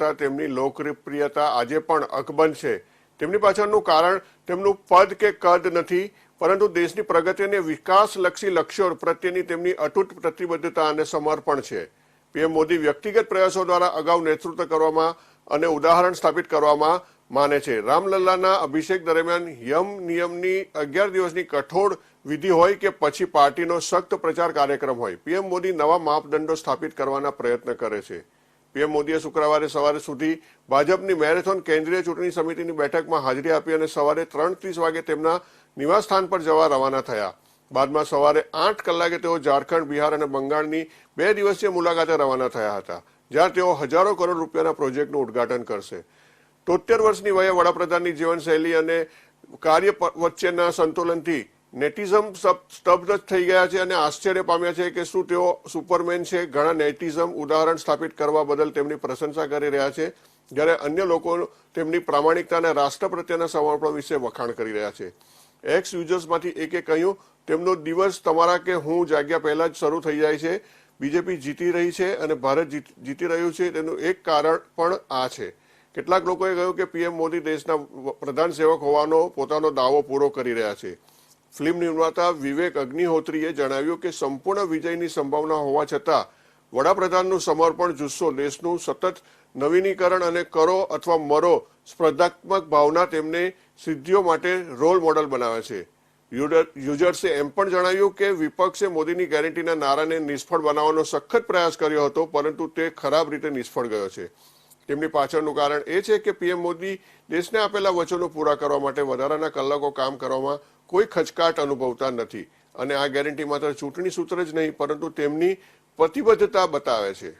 છતાં તેમની લોકપ્રિયતા આજે પણ અકબંધ છે. તેમની પાછળનું કારણ, તેમનું પદ કે કદ નથી, પરંતુ દેશની પ્રગતિ અને વિકાસલક્ષી લક્ષ્યો પ્રત્યેની તેમની અતૂટ પ્રતિબદ્ધતા અને સમર્પણ છે. પીએમ મોદી વ્યક્તિગત પ્રયાસો દ્વારા અગાઉ નેતૃત્વ કરવામાં અને ઉદાહરણ સ્થાપિત કરવામાં માને છે. રામલલ્લાના અભિષેક દરમિયાન યમ નિયમની અગિયાર દિવસની કઠોળ વિધિ હોય કે પછી પાર્ટીનો સખ્ત પ્રચાર કાર્યક્રમ હોય. પીએમ મોદી નવા માપદંડો સ્થાપિત કરવાના પ્રયત્ન કરે છે. પીએમ મોદીએ શુક્રવારે સવારે સુધી ભાજપની મેરેથોન કેન્દ્રીય ચૂંટણી સમિતિની બેઠકમાં હાજરી આપી અને સવારે ત્રણ ત્રીસ વાગે તેમના નિવાસસ્થાન પર જવા રવાના થયા. બાદમાં સવારે આઠ કલાકે તેઓ ઝારખંડ, બિહાર અને બંગાળની બે દિવસીય મુલાકાતે રવાના થયા હતા, જ્યાં તેઓ હજારો કરોડ રૂપિયાના પ્રોજેક્ટનું ઉદ્ઘાટન કરશે. તોતેર વર્ષની વયે વડાપ્રધાનની જીવનશૈલી અને કાર્ય વચ્ચેના સંતુલનથી નેટિઝમ સ્તબ્ધ જ થઈ ગયા છે અને આશ્ચર્ય પામ્યા છે કે શું તેઓ સુપરમેન છે. ઘણા નેટિઝમ ઉદાહરણ સ્થાપિત કરવા બદલ તેમની પ્રશંસા કરી રહ્યા છે, જ્યારે અન્ય લોકો તેમની પ્રામાણિકતા અને રાષ્ટ્ર પ્રત્યેના સમર્પણ વિશે વખાણ કરી રહ્યા છે. એક્સ યુઝર્સમાંથી એકે કહ્યું, તેમનો દિવસ તમારા કે હું જાગ્યા પહેલા જ શરૂ થઈ જાય છે. બીજેપી જીતી રહી છે અને ભારત જીતી રહ્યું છે. તેનું એક કારણ પણ આ છે. કેટલાક લોકોએ કહ્યું કે પીએમ મોદી દેશના પ્રધાન સેવક હોવાનો પોતાનો દાવો પૂરો કરી રહ્યા છે. ફિલ્મ નિર્માતા વિવેક અગ્નિહોત્રીએ જણાવ્યું કે સંપૂર્ણ વિજયની સંભાવના હોવા છતાં વડાપ્રધાનનું સમર્પણ જુસ્સો, દેશનું સતત નવીનીકરણ અને કરો અથવા મરો સ્પર્ધાત્મક ભાવના તેમને સિદ્ધિઓ માટે રોલ મોડલ બનાવે છે. યુઝર્સે એમ પણ જણાવ્યું કે વિપક્ષે મોદીની ગેરંટીના નારાને નિષ્ફળ બનાવવાનો સખત પ્રયાસ કર્યો હતો, પરંતુ તે ખરાબ રીતે નિષ્ફળ ગયો છે. તેમની પાછળનું કારણ એ છે કે પીએમ મોદી દેશને આપેલા વચનો પૂરા કરવા માટે વધારાના કલાકો કામ કરવામાં કોઈ ખચકાટ અનુભવતા નથી. અને આ ગેરંટી માત્ર ચૂંટણી સૂત્ર જ નહીં, પરંતુ તેમની પ્રતિબદ્ધતા બતાવે છે.